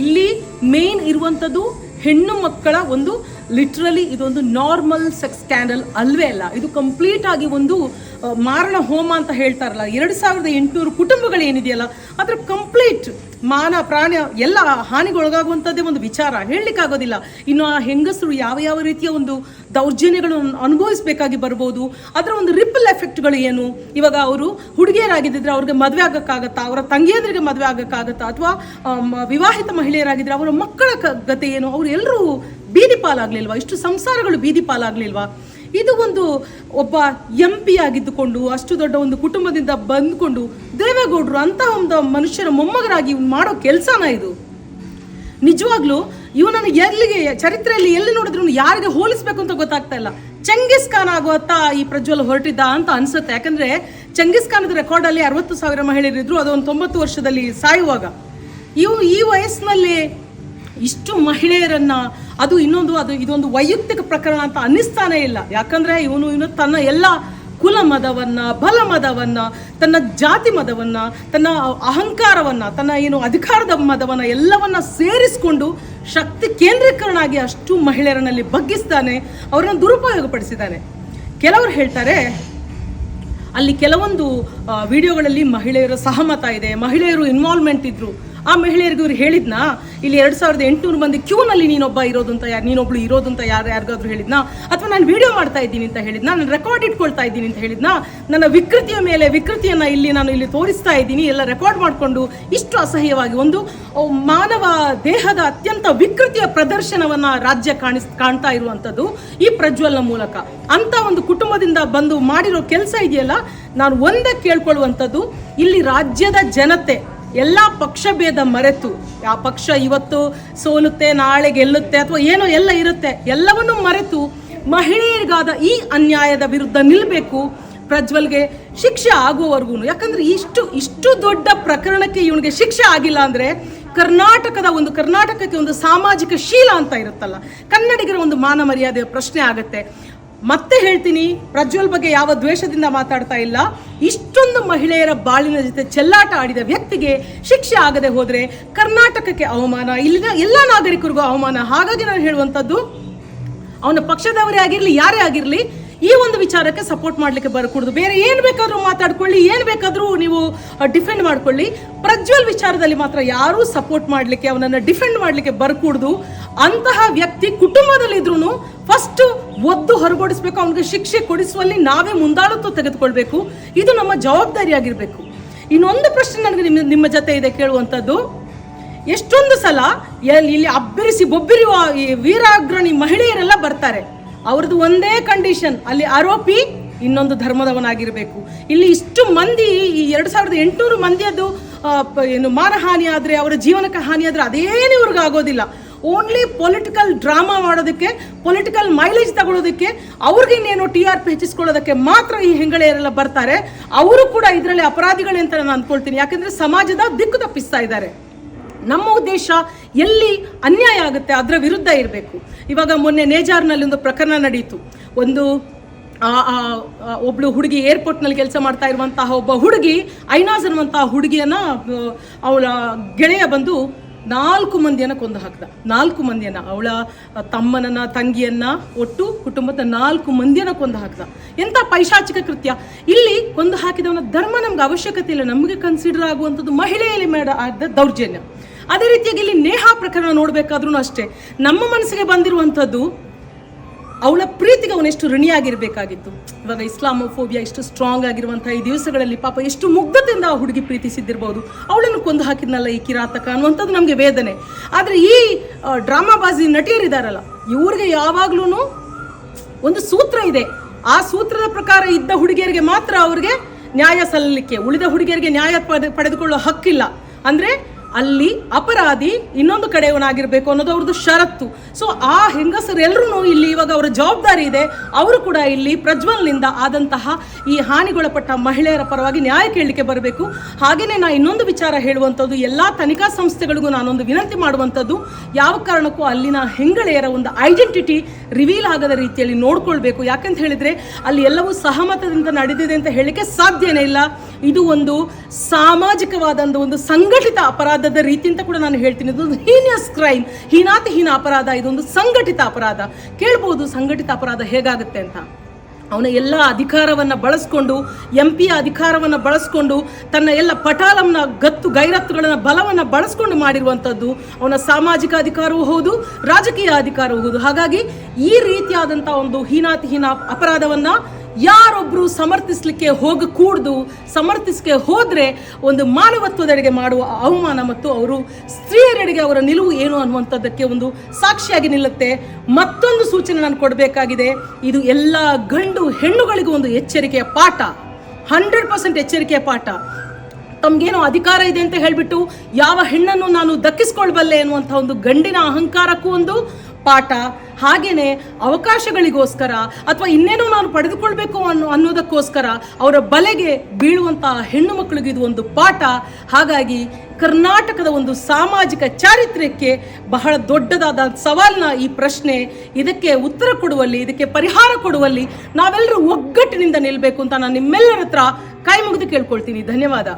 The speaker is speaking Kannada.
ಇಲ್ಲಿ ಮೇನ್ ಇರುವಂಥದ್ದು ಹೆಣ್ಣು ಮಕ್ಕಳ ಒಂದು ಲಿಟ್ರಲಿ ಇದೊಂದು ನಾರ್ಮಲ್ ಸೆಕ್ಸ್ ಸ್ಕ್ಯಾಂಡಲ್ ಅಲ್ವೇ ಅಲ್ಲ. ಇದು ಕಂಪ್ಲೀಟ್ ಆಗಿ ಒಂದು ಮಾರಣ ಹೋಮ ಅಂತ ಹೇಳ್ತಾರಲ್ಲ. ಎರಡು ಸಾವಿರದ ಎಂಟುನೂರು ಕುಟುಂಬಗಳು ಏನಿದೆಯಲ್ಲ, ಅದ್ರ ಕಂಪ್ಲೀಟ್ ಮಾನ, ಪ್ರಾಣ, ಎಲ್ಲ ಹಾನಿಗೊಳಗಾಗುವಂಥದ್ದೇ ಒಂದು ವಿಚಾರ. ಹೇಳಲಿಕ್ಕಾಗೋದಿಲ್ಲ. ಇನ್ನು ಆ ಹೆಂಗಸರು ಯಾವ ಯಾವ ರೀತಿಯ ಒಂದು ದೌರ್ಜನ್ಯಗಳನ್ನು ಅನುಭವಿಸಬೇಕಾಗಿ ಬರ್ಬೋದು, ಅದರ ಒಂದು ರಿಪಲ್ ಎಫೆಕ್ಟ್ಗಳು ಏನು? ಇವಾಗ ಅವರು ಹುಡುಗಿಯರಾಗಿದ್ದರೆ ಅವ್ರಿಗೆ ಮದುವೆ ಆಗೋಕ್ಕಾಗತ್ತಾ? ಅವರ ತಂಗಿಯಂದ್ರಿಗೆ ಮದುವೆ ಆಗೋಕ್ಕಾಗತ್ತಾ? ಅಥವಾ ವಿವಾಹಿತ ಮಹಿಳೆಯರಾಗಿದ್ದರೆ ಅವರ ಮಕ್ಕಳ ಗತಿ ಏನು? ಅವರೆಲ್ಲರೂ ಬೀದಿ ಪಾಲಾಗ್ಲಿಲ್ವಾ? ಇಷ್ಟು ಸಂಸಾರಗಳು ಬೀದಿ ಪಾಲಾಗ್ಲಿಲ್ವಾ? ಇದು ಒಂದು ಒಬ್ಬ ಎಂ ಪಿ ಆಗಿದ್ದುಕೊಂಡು, ಅಷ್ಟು ದೊಡ್ಡ ಒಂದು ಕುಟುಂಬದಿಂದ ಬಂದ್ಕೊಂಡು ದೇವೇಗೌಡರು ಅಂತಹ ಒಂದು ಮನುಷ್ಯರ ಮೊಮ್ಮಗರಾಗಿ ಮಾಡೋ ಕೆಲಸನ ಇದು. ನಿಜವಾಗ್ಲೂ ಇವನನ್ನು ಎಲ್ಲಿಗೆ, ಚರಿತ್ರೆಯಲ್ಲಿ ಎಲ್ಲಿ ನೋಡಿದ್ರು ಯಾರಿಗೆ ಹೋಲಿಸ್ಬೇಕು ಅಂತ ಗೊತ್ತಾಗ್ತಾ ಇಲ್ಲ. ಚಂಗಿಸ್ ಖಾನ್ ಆಗುವತ್ತ ಈ ಪ್ರಜ್ವಲ್ ಹೊರಟಿದ್ದ ಅಂತ ಅನ್ಸುತ್ತೆ. ಯಾಕಂದ್ರೆ ಚಂಗಿಸ್ ರೆಕಾರ್ಡ್ ಅಲ್ಲಿ ಅರವತ್ತು ಸಾವಿರ ಮಹಿಳೆಯರಿದ್ರು ಅದೊಂದು ತೊಂಬತ್ತು ವರ್ಷದಲ್ಲಿ ಸಾಯುವಾಗ. ಇವು ಈ ವಯಸ್ಸಿನಲ್ಲಿ ಇಷ್ಟು ಮಹಿಳೆಯರನ್ನ ಅದು ಇನ್ನೊಂದು, ಅದು ಇದೊಂದು ವೈಯಕ್ತಿಕ ಪ್ರಕರಣ ಅಂತ ಅನ್ನಿಸ್ತಾನೆ ಇಲ್ಲ. ಯಾಕಂದ್ರೆ ಇವನು ಇವನು ತನ್ನ ಎಲ್ಲ ಕುಲ ಮದವನ್ನ ಬಲ ಮದವನ್ನ ತನ್ನ ಜಾತಿ ಮದವನ್ನ, ತನ್ನ ಅಹಂಕಾರವನ್ನ, ತನ್ನ ಏನು ಅಧಿಕಾರದ ಮದವನ್ನ ಎಲ್ಲವನ್ನ ಸೇರಿಸಿಕೊಂಡು ಶಕ್ತಿ ಕೇಂದ್ರೀಕರಣ ಆಗಿ ಅಷ್ಟು ಮಹಿಳೆಯರನ್ನಲ್ಲಿ ಬಗ್ಗಿಸ್ತಾನೆ, ಅವರನ್ನು ದುರುಪಯೋಗಪಡಿಸಿದ್ದಾನೆ. ಕೆಲವರು ಹೇಳ್ತಾರೆ, ಅಲ್ಲಿ ಕೆಲವೊಂದು ವಿಡಿಯೋಗಳಲ್ಲಿ ಮಹಿಳೆಯರ ಸಹಮತ ಇದೆ, ಮಹಿಳೆಯರು ಇನ್ವಾಲ್ವ್ಮೆಂಟ್ ಇದ್ರು. ಆ ಮಹಿಳೆಯರಿಗೆ ಇವ್ರು ಹೇಳಿದ್ನಾ? ಇಲ್ಲಿ ಎರಡು ಸಾವಿರದ ಎಂಟುನೂರು ಮಂದಿ ಕ್ಯೂನಲ್ಲಿ ನೀನೊಬ್ಬ ಇರೋದು ಅಂತ ಯಾರು ನೀನೊಬ್ಳು ಇರೋದು ಅಂತ ಯಾರು ಯಾರಿಗಾದ್ರೂ ಹೇಳಿದ್ನಾ? ಅಥವಾ ನಾನು ವಿಡಿಯೋ ಮಾಡ್ತಾ ಇದ್ದೀನಿ ಅಂತ ಹೇಳಿದ್ನಾ? ನಾನು ರೆಕಾರ್ಡ್ ಇಟ್ಕೊಳ್ತಾ ಇದ್ದೀನಿ ಅಂತ ಹೇಳಿದ್ನಾ? ನನ್ನ ವಿಕೃತಿಯ ಮೇಲೆ ವಿಕೃತಿಯನ್ನು ಇಲ್ಲಿ ನಾನು ಇಲ್ಲಿ ತೋರಿಸ್ತಾ ಇದ್ದೀನಿ. ಎಲ್ಲ ರೆಕಾರ್ಡ್ ಮಾಡಿಕೊಂಡು ಇಷ್ಟು ಅಸಹ್ಯವಾಗಿ ಒಂದು ಮಾನವ ದೇಹದ ಅತ್ಯಂತ ವಿಕೃತಿಯ ಪ್ರದರ್ಶನವನ್ನು ರಾಜ್ಯ ಕಾಣಿಸ್ ಕಾಣ್ತಾ ಇರುವಂಥದ್ದು ಈ ಪ್ರಜ್ವಲ್ನ ಮೂಲಕ. ಅಂತ ಒಂದು ಕುಟುಂಬದಿಂದ ಬಂದು ಮಾಡಿರೋ ಕೆಲಸ ಇದೆಯಲ್ಲ? ನಾನು ಒಂದೇ ಕೇಳ್ಕೊಳ್ಳುವಂಥದ್ದು, ಇಲ್ಲಿ ರಾಜ್ಯದ ಜನತೆ ಎಲ್ಲ ಪಕ್ಷಭೇದ ಮರೆತು. ಆ ಪಕ್ಷ ಇವತ್ತು ಸೋಲುತ್ತೆ, ನಾಳೆ ಗೆಲ್ಲುತ್ತೆ ಅಥವಾ ಏನೋ ಎಲ್ಲ ಇರುತ್ತೆ, ಎಲ್ಲವನ್ನೂ ಮರೆತು ಮಹಿಳೆಯರಿಗಾದ ಈ ಅನ್ಯಾಯದ ವಿರುದ್ಧ ನಿಲ್ಲಬೇಕು ಪ್ರಜ್ವಲ್ಗೆ ಶಿಕ್ಷೆ ಆಗುವವರೆಗೂ ಯಾಕಂದ್ರೆ ಇಷ್ಟು ಇಷ್ಟು ದೊಡ್ಡ ಪ್ರಕರಣಕ್ಕೆ ಇವನಿಗೆ ಶಿಕ್ಷೆ ಆಗಿಲ್ಲ ಅಂದ್ರೆ ಕರ್ನಾಟಕದ ಒಂದು, ಕರ್ನಾಟಕಕ್ಕೆ ಒಂದು ಸಾಮಾಜಿಕ ಶೀಲ ಅಂತ ಇರುತ್ತಲ್ಲ. ಕನ್ನಡಿಗರ ಒಂದು ಮಾನ ಮರ್ಯಾದೆಯ ಪ್ರಶ್ನೆ ಆಗುತ್ತೆ. ಮತ್ತೆ ಹೇಳ್ತೀನಿ, ಪ್ರಜ್ವಲ್ ಬಗ್ಗೆ ಯಾವ ದ್ವೇಷದಿಂದ ಮಾತಾಡ್ತಾ ಇಲ್ಲ. ಇಷ್ಟೊಂದು ಮಹಿಳೆಯರ ಬಾಳಿನ ಜೊತೆ ಚೆಲ್ಲಾಟ ಆಡಿದ ವ್ಯಕ್ತಿಗೆ ಶಿಕ್ಷೆ ಆಗದೆ ಹೋದರೆ ಕರ್ನಾಟಕಕ್ಕೆ ಅವಮಾನ, ಇಲ್ಲಿನ ಎಲ್ಲ ನಾಗರಿಕರಿಗೂ ಅವಮಾನ. ಹಾಗಾಗಿ ನಾನು ಹೇಳುವಂಥದ್ದು, ಅವನ ಪಕ್ಷದವರೇ ಆಗಿರಲಿ, ಯಾರೇ ಆಗಿರ್ಲಿ ಈ ಒಂದು ವಿಚಾರಕ್ಕೆ ಸಪೋರ್ಟ್ ಮಾಡ್ಲಿಕ್ಕೆ ಬರಕೂಡದು. ಬೇರೆ ಏನು ಬೇಕಾದರೂ ಮಾತಾಡ್ಕೊಳ್ಳಿ, ಏನು ಬೇಕಾದರೂ ನೀವು ಡಿಫೆಂಡ್ ಮಾಡ್ಕೊಳ್ಳಿ. ಪ್ರಜ್ವಲ್ ವಿಚಾರದಲ್ಲಿ ಮಾತ್ರ ಯಾರೂ ಸಪೋರ್ಟ್ ಮಾಡ್ಲಿಕ್ಕೆ, ಅವನನ್ನ ಡಿಫೆಂಡ್ ಮಾಡ್ಲಿಕ್ಕೆ ಬರಕೂಡದು. ಅಂತಹ ವ್ಯಕ್ತಿ ಕುಟುಂಬದಲ್ಲಿ ಇದ್ರೂ ಫಸ್ಟ್ ಒದ್ದು ಹೊರಗೊಡಿಸ್ಬೇಕು, ಅವನಿಗೆ ಶಿಕ್ಷೆ ಕೊಡಿಸುವಲ್ಲಿ ನಾವೇ ಮುಂದಾಳತ್ವ ತೆಗೆದುಕೊಳ್ಬೇಕು. ಇದು ನಮ್ಮ ಜವಾಬ್ದಾರಿಯಾಗಿರಬೇಕು. ಇನ್ನೊಂದು ಪ್ರಶ್ನೆ ನನಗೆ ನಿಮ್ಮ ನಿಮ್ಮ ಜೊತೆ ಇದೆ ಕೇಳುವಂಥದ್ದು ಎಷ್ಟೊಂದು ಸಲ ಇಲ್ಲಿ ಅಬ್ಬರಿಸಿ ಬೊಬ್ಬಿರುವ ಈ ವೀರಾಗ್ರಣಿ ಮಹಿಳೆಯರೆಲ್ಲ ಬರ್ತಾರೆ. ಅವ್ರದ್ದು ಒಂದೇ ಕಂಡೀಷನ್ ಅಲ್ಲಿ ಆರೋಪಿ ಇನ್ನೊಂದು ಧರ್ಮದವನಾಗಿರಬೇಕು. ಇಲ್ಲಿ ಇಷ್ಟು ಮಂದಿ ಈ ಎರಡು ಸಾವಿರದ ಎಂಟುನೂರು ಮಂದಿಯದ್ದು ಆ, ಏನು ಮಾನಹಾನಿ ಆದರೆ ಅವರ ಜೀವನಕ್ಕೆ ಹಾನಿ ಆದರೆ ಅದೇನು ಇವ್ರಿಗೆ ಆಗೋದಿಲ್ಲ. ಓನ್ಲಿ ಪೊಲಿಟಿಕಲ್ ಡ್ರಾಮಾ ಮಾಡೋದಕ್ಕೆ ಪೊಲಿಟಿಕಲ್ ಮೈಲೇಜ್ ತಗೊಳ್ಳೋದಕ್ಕೆ ಅವ್ರಿಗೆ ಇನ್ನೇನು ಟಿ ಆರ್ ಪಿ ಹೆಚ್ಚಿಸ್ಕೊಳ್ಳೋದಕ್ಕೆ ಮಾತ್ರ ಈ ಹೆಂಗಳೆಯರೆಲ್ಲ ಬರ್ತಾರೆ. ಅವರು ಕೂಡ ಇದರಲ್ಲಿ ಅಪರಾಧಿಗಳೇ ಅಂತ ನಾನು ಅಂದ್ಕೊಳ್ತೀನಿ ಯಾಕಂದ್ರೆ ಸಮಾಜದ ದಿಕ್ಕು ತಪ್ಪಿಸ್ತಾ ಇದ್ದಾರೆ. ನಮ್ಮ ಉದ್ದೇಶ ಎಲ್ಲಿ ಅನ್ಯಾಯ ಆಗುತ್ತೆ ಅದರ ವಿರುದ್ಧ ಇರಬೇಕು. ಇವಾಗ ಮೊನ್ನೆ ನೇಜಾರ್ನಲ್ಲಿ ಒಂದು ಪ್ರಕರಣ ನಡೆಯಿತು ಒಂದು ಒಬ್ಳು ಹುಡುಗಿ ಏರ್ಪೋರ್ಟ್ನಲ್ಲಿ ಕೆಲಸ ಮಾಡ್ತಾ ಇರುವಂತಹ ಒಬ್ಬ ಹುಡುಗಿ, ಐನಾಸ್ ಅನ್ನುವಂತಹ ಹುಡುಗಿಯನ್ನ ಅವಳ ಗೆಳೆಯ ಬಂದು ನಾಲ್ಕು ಮಂದಿಯನ್ನ ಕೊಂದು ಹಾಕ್ದ. ನಾಲ್ಕು ಮಂದಿಯನ್ನ, ಅವಳ ತಮ್ಮನನ್ನ, ತಂಗಿಯನ್ನ, ಒಟ್ಟು ಕುಟುಂಬದ ನಾಲ್ಕು ಮಂದಿಯನ್ನ ಕೊಂದು ಹಾಕ್ದ. ಎಂತ ಪೈಶಾಚಿಕ ಕೃತ್ಯ? ಇಲ್ಲಿ ಕೊಂದು ಹಾಕಿದವನ ಧರ್ಮ ನಮ್ಗೆ ಅವಶ್ಯಕತೆ ಇಲ್ಲ, ನಮಗೆ ಕನ್ಸಿಡರ್ ಆಗುವಂಥದ್ದು ಮಹಿಳೆಯಲ್ಲಿ ಮಾಡ ಆದ ದೌರ್ಜನ್ಯ. ಅದೇ ರೀತಿಯಾಗಿ ಇಲ್ಲಿ ನೇಹ ಪ್ರಕರಣ ನೋಡಬೇಕಾದ್ರೂ ಅಷ್ಟೇ. ನಮ್ಮ ಮನಸ್ಸಿಗೆ ಬಂದಿರುವಂಥದ್ದು ಅವಳ ಪ್ರೀತಿಗೆ ಅವನೆಷ್ಟು ಋಣಿಯಾಗಿರಬೇಕಾಗಿತ್ತು. ಇವಾಗ ಇಸ್ಲಾಮೋಫೋಬಿಯಾ ಎಷ್ಟು ಸ್ಟ್ರಾಂಗ್ ಆಗಿರುವಂತಹ ಈ ದಿವಸಗಳಲ್ಲಿ ಪಾಪ ಎಷ್ಟು ಮುಗ್ಧತೆಯಿಂದ ಆ ಹುಡುಗಿ ಪ್ರೀತಿಸಿದ್ದಿರಬಹುದು ಅವಳನ್ನು ಕೊಂದು ಹಾಕಿದ್ನಲ್ಲ ಈ ಕಿರಾತಕ ಅನ್ನುವಂಥದ್ದು ನಮಗೆ ವೇದನೆ. ಆದರೆ ಈ ಡ್ರಾಮಾಬಾಜಿ ನಟಿಯರಿದಾರಲ್ಲ, ಇವ್ರಿಗೆ ಯಾವಾಗ್ಲೂ ಒಂದು ಸೂತ್ರ ಇದೆ. ಆ ಸೂತ್ರದ ಪ್ರಕಾರ ಇದ್ದ ಹುಡುಗಿಯರಿಗೆ ಮಾತ್ರ ಅವ್ರಿಗೆ ನ್ಯಾಯ ಸಲ್ಲಲಿಕ್ಕೆ ಉಳಿದ ಹುಡುಗಿಯರಿಗೆ ನ್ಯಾಯ ಪಡೆ, ಪಡೆದುಕೊಳ್ಳೋ ಹಕ್ಕಿಲ್ಲ. ಅಂದ್ರೆ ಅಲ್ಲಿ ಅಪರಾಧಿ ಇನ್ನೊಂದು ಕಡೆಯವನಾಗಿರಬೇಕು ಅನ್ನೋದು ಅವ್ರದ್ದು ಷರತ್ತು. ಸೊ ಆ ಹೆಂಗಸರೆಲ್ಲರೂ ಇಲ್ಲಿ ಇವಾಗ ಅವರ ಜವಾಬ್ದಾರಿ ಇದೆ. ಅವರು ಕೂಡ ಇಲ್ಲಿ ಪ್ರಜ್ವಲ್ನಿಂದ ಆದಂತಹ ಈ ಹಾನಿಗೊಳಪಟ್ಟ ಮಹಿಳೆಯರ ಪರವಾಗಿ ನ್ಯಾಯ ಕೇಳಲಿಕ್ಕೆ ಬರಬೇಕು. ಹಾಗೆಯೇ ನಾನು ಇನ್ನೊಂದು ವಿಚಾರ ಹೇಳುವಂಥದ್ದು, ಎಲ್ಲ ತನಿಖಾ ಸಂಸ್ಥೆಗಳಿಗೂ ನಾನೊಂದು ವಿನಂತಿ ಮಾಡುವಂಥದ್ದು, ಯಾವ ಕಾರಣಕ್ಕೂ ಅಲ್ಲಿನ ಹೆಂಗಳೆಯರ ಒಂದು ಐಡೆಂಟಿಟಿ ರಿವೀಲ್ ಆಗದ ರೀತಿಯಲ್ಲಿ ನೋಡ್ಕೊಳ್ಬೇಕು. ಯಾಕಂತ ಹೇಳಿದರೆ, ಅಲ್ಲಿ ಎಲ್ಲವೂ ಸಹಮತದಿಂದ ನಡೆದಿದೆ ಅಂತ ಹೇಳಲಿಕ್ಕೆ ಸಾಧ್ಯನೇ ಇಲ್ಲ. ಇದು ಒಂದು ಸಾಮಾಜಿಕವಾದಂಥ ಒಂದು ಸಂಘಟಿತ ಅಪರಾಧ ಅಪರಾಧದ ರೀತಿ ಅಂತ ಕೂಡ ನಾನು ಹೇಳ್ತೀನಿ. ಇದೊಂದು ಹೀನಿಯಸ್ ಕ್ರೈಮ್ ಹೀನಾತಿ ಹೀನ ಅಪರಾಧ, ಇದೊಂದು ಸಂಘಟಿತ ಅಪರಾಧ. ಕೇಳ್ಬೋದು ಸಂಘಟಿತ ಅಪರಾಧ ಹೇಗಾಗುತ್ತೆ ಅಂತ. ಅವನ ಎಲ್ಲ ಅಧಿಕಾರವನ್ನು ಬಳಸ್ಕೊಂಡು ಎಂ ಪಿಯ ಅಧಿಕಾರವನ್ನು ಬಳಸ್ಕೊಂಡು, ತನ್ನ ಎಲ್ಲ ಪಟಾಲಂನ ಗತ್ತು ಗೈರತ್ತುಗಳನ್ನು ಬಲವನ್ನು ಬಳಸ್ಕೊಂಡು ಮಾಡಿರುವಂಥದ್ದು ಅವನ ಸಾಮಾಜಿಕ ಅಧಿಕಾರವೂ ಹೌದು, ರಾಜಕೀಯ ಅಧಿಕಾರವೂ ಹೌದು. ಹಾಗಾಗಿ ಈ ರೀತಿಯಾದಂಥ ಒಂದು ಹೀನಾತಿಹೀನ ಅಪರಾಧವನ್ನು ಯಾರೊಬ್ಬರು ಸಮರ್ಥಿಸಲಿಕ್ಕೆ ಹೋಗ ಕೂಡ್ದು ಸಮರ್ಥಿಸಕ್ಕೆ ಹೋದರೆ ಒಂದು ಮಾನವತ್ವದೆಡೆಗೆ ಮಾಡುವ ಅವಮಾನ ಮತ್ತು ಅವರು ಸ್ತ್ರೀಯರೆಡೆಗೆ ಅವರ ನಿಲುವು ಏನು ಅನ್ನುವಂಥದ್ದಕ್ಕೆ ಒಂದು ಸಾಕ್ಷಿಯಾಗಿ ನಿಲ್ಲುತ್ತೆ. ಮತ್ತೊಂದು ಸೂಚನೆ ನಾನು ಕೊಡಬೇಕಾಗಿದೆ. ಇದು ಎಲ್ಲ ಗಂಡು ಹೆಣ್ಣುಗಳಿಗೂ ಒಂದು ಎಚ್ಚರಿಕೆಯ ಪಾಠ. ಹಂಡ್ರೆಡ್ ಪರ್ಸೆಂಟ್ ಎಚ್ಚರಿಕೆಯ ಪಾಠ. ತಮ್ಗೇನು ಅಧಿಕಾರ ಇದೆ ಅಂತ ಹೇಳಿಬಿಟ್ಟು ಯಾವ ಹೆಣ್ಣನ್ನು ನಾನು ದಕ್ಕಿಸ್ಕೊಳ್ಬಲ್ಲೆ ಎನ್ನುವಂಥ ಒಂದು ಗಂಡಿನ ಅಹಂಕಾರಕ್ಕೂ ಒಂದು ಪಾಠ ಹಾಗೆಯೇ ಅವಕಾಶಗಳಿಗೋಸ್ಕರ ಅಥವಾ ಇನ್ನೇನೋ ನಾನು ಪಡೆದುಕೊಳ್ಬೇಕು ಅನ್ನೋ, ಅನ್ನೋದಕ್ಕೋಸ್ಕರ ಅವರ ಬಲೆಗೆ ಬೀಳುವಂತಹ ಹೆಣ್ಣು ಮಕ್ಕಳಿಗೆ ಇದು ಒಂದು ಪಾಠ. ಹಾಗಾಗಿ ಕರ್ನಾಟಕದ ಒಂದು ಸಾಮಾಜಿಕ ಚಾರಿತ್ರ್ಯಕ್ಕೆ ಬಹಳ ದೊಡ್ಡದಾದ ಸವಾಲಿನ ಈ ಪ್ರಶ್ನೆ ಇದಕ್ಕೆ ಉತ್ತರ ಕೊಡುವಲ್ಲಿ, ಇದಕ್ಕೆ ಪರಿಹಾರ ಕೊಡುವಲ್ಲಿ ನಾವೆಲ್ಲರೂ ಒಗ್ಗಟ್ಟಿನಿಂದ ನಿಲ್ಲಬೇಕು ಅಂತ ನಾನು ನಿಮ್ಮೆಲ್ಲರ ಹತ್ರ ಕೈ ಮುಗಿದು ಕೇಳ್ಕೊಳ್ತೀನಿ. ಧನ್ಯವಾದ.